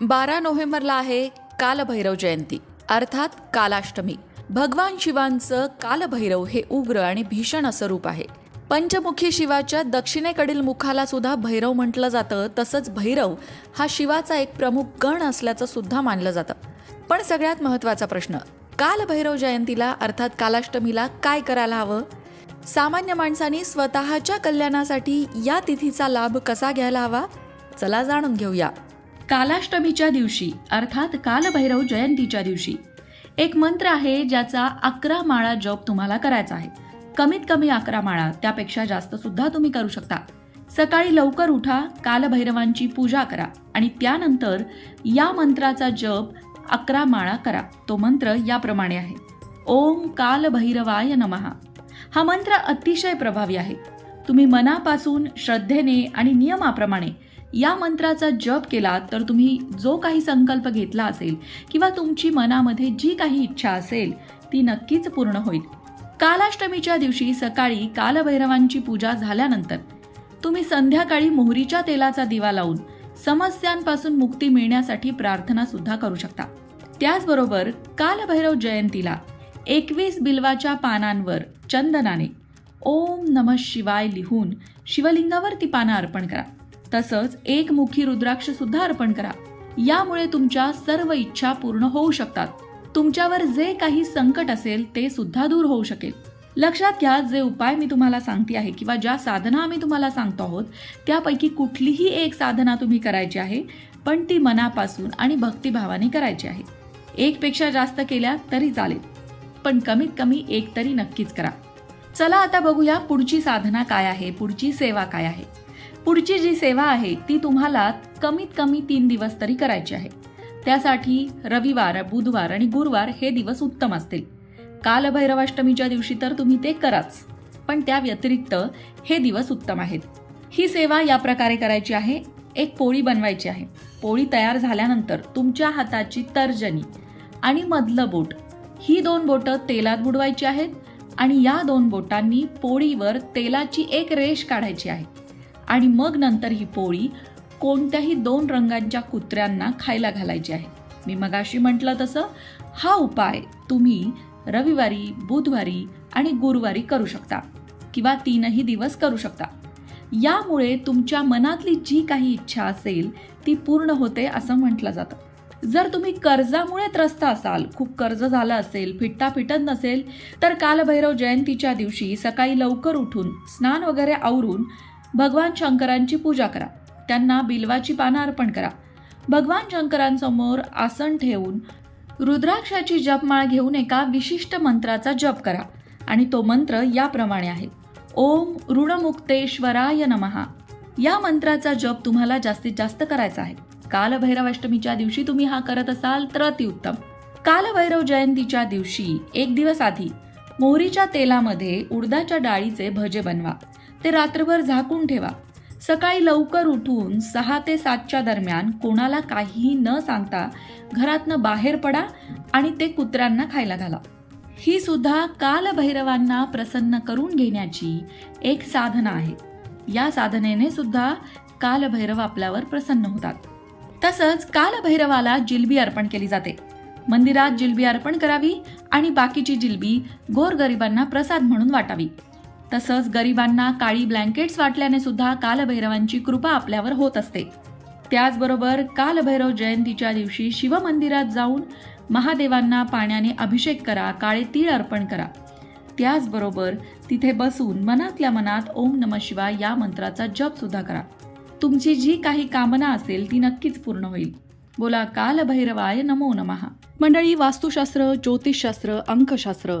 बारा नोव्हेंबरला आहे कालभैरव जयंती अर्थात कालाष्टमी. भगवान शिवांचं कालभैरव हे उग्र आणि भीषण असं रूप आहे. पंचमुखी शिवाच्या दक्षिणेकडील मुखाला सुद्धा भैरव म्हटलं जातं तसंच भैरव हा शिवाचा एक प्रमुख गण असल्याचं सुद्धा मानलं जातं. पण सगळ्यात महत्त्वाचा प्रश्न कालभैरव जयंतीला अर्थात कालाष्टमीला काय करायला हवं? सामान्य माणसांनी स्वतःच्या कल्याणासाठी या तिथीचा लाभ कसा घ्यायला हवा? चला जाणून घेऊया. कालाष्टमीच्या दिवशी अर्थात कालभैरव जयंतीच्या दिवशी एक मंत्र आहे ज्याचा अकरा माळा जप तुम्हाला करायचा आहे. कमीत कमी अकरा माळा त्यापेक्षा जास्त सुद्धा तुम्ही करू शकता. सकाळी लवकर उठा कालभैरवांची पूजा करा आणि त्यानंतर या मंत्राचा जप अकरा माळा करा. तो मंत्र याप्रमाणे आहे. ओम कालभैरवाय नमहा हा मंत्र अतिशय प्रभावी आहे. तुम्ही मनापासून श्रद्धेने आणि नियमाप्रमाणे या मंत्राचा जप केला तर तुम्ही जो काही संकल्प घेतला असेल किंवा तुमची मनामध्ये जी काही इच्छा असेल ती नक्कीच पूर्ण होईल. कालाष्टमीच्या दिवशी सकाळी कालभैरवांची पूजा झाल्यानंतर तुम्ही संध्याकाळी मोहरीच्या तेलाचा दिवा लावून समस्यांपासून मुक्ती मिळण्यासाठी प्रार्थना सुद्धा करू शकता. त्याचबरोबर कालभैरव जयंतीला एकवीस बिल्वाच्या पानांवर चंदनाने ओम नम शिवाय लिहून शिवलिंगावर ती पानं अर्पण करा. तसंच एक मुखी रुद्राक्ष सुद्धा अर्पण करा. यामुळे तुमच्या सर्व इच्छा पूर्ण होऊ शकतात. तुमच्यावर जे काही संकट असेल ते सुद्धा दूर होऊ शकेल. लक्षात घ्या जे उपाय मी तुम्हाला सांगते आहे किंवा ज्या साधना आम्ही तुम्हाला सांगतो आहोत त्यापैकी कुठलीही एक साधना तुम्ही करायची आहे पण ती मनापासून आणि भक्तिभावाने करायची आहे. एकपेक्षा जास्त केल्या तरी चालेल पण कमीत कमी एक तरी नक्कीच करा. चला आता बघूया पुढची साधना काय आहे पुढची सेवा काय आहे. पुढची जी सेवा आहे ती तुम्हाला कमीत कमी तीन दिवस तरी करायची आहे. त्यासाठी रविवार बुधवार आणि गुरुवार हे दिवस उत्तम असतील. कालभैरवाष्टमीच्या दिवशी तर तुम्ही ते कराच. पण त्या व्यतिरिक्त हे दिवस उत्तम आहेत. ही सेवा या प्रकारे करायची आहे एक पोळी बनवायची आहे. पोळी तयार झाल्यानंतर तुमच्या हाताची तर्जनी आणि मधलं बोट. ही दोन बोटं तेलात बुडवायची आहेत आणि या दोन बोटांनी पोळीवर तेलाची एक रेष काढायची आहे. आणि मग नंतर ही पोळी कोणत्याही दोन रंगांच्या कुत्र्यांना खायला घालायची आहे. मी मगाशी म्हटलं तसं हा उपाय तुम्ही रविवारी बुधवारी आणि गुरुवारी करू शकता किंवा तीनही दिवस करू शकता. यामुळे तुमच्या मनातली जी काही इच्छा असेल ती पूर्ण होते असं म्हटलं जातं. जर तुम्ही कर्जामुळे त्रस्त असाल खूप कर्ज झालं असेल फिट्टा फिटत नसेल तर कालभैरव जयंतीच्या दिवशी सकाळी लवकर उठून स्नान वगैरे आवरून भगवान शंकरांची पूजा करा. त्यांना बिल्वाची पानं अर्पण करा. भगवान शंकरांसमोर आसन ठेवून रुद्राक्षाची जपमाळ घेऊन एका विशिष्ट मंत्राचा जप करा. आणि तो मंत्र याप्रमाणे आहे. ओम ऋणमुक्तेश्वराय नमहा या मंत्राचा जप तुम्हाला जास्तीत जास्त करायचा आहे. कालभैरवाष्टमीच्या दिवशी तुम्ही हा करत असाल तर अतिउत्तम. कालभैरव जयंतीच्या दिवशी एक दिवस आधी मोहरीच्या तेलामध्ये उडदाच्या डाळीचे भजे बनवा. ते रात्रभर झाकून ठेवा. सकाळी लवकर उठून सहा ते सातच्या दरम्यान कोणाला काहीही न सांगता घरातनं बाहेर पडा आणि ते कुत्र्यांना खायला घाला. ही सुद्धा कालभैरवांना प्रसन्न करून घेण्याची एक साधना आहे. या साधनेने सुद्धा कालभैरव आपल्यावर प्रसन्न होतात. तसंच कालभैरवाला जिलबी अर्पण केली जाते. मंदिरात जिलबी अर्पण करावी आणि बाकीची जिलबी गोरगरिबांना प्रसाद म्हणून वाटावी. तसंच गरिबांना काळी ब्लँकेट्स वाटल्याने सुद्धा कालभैरवांची कृपा आपल्यावर होत असते. त्याचबरोबर कालभैरव जयंतीच्या दिवशी शिवमंदिरात जाऊन महादेवांना पाण्याने अभिषेक करा काळे तीळ अर्पण करा. त्याचबरोबर तिथे बसून मनातल्या मनात ओम नम शिवाय या मंत्राचा जप सुद्धा करा. तुमची जी काही कामना असेल ती नक्कीच पूर्ण होईल. बोला कालभैरवाय नमो नमहा मंडळी वास्तुशास्त्र ज्योतिषशास्त्र अंकशास्त्र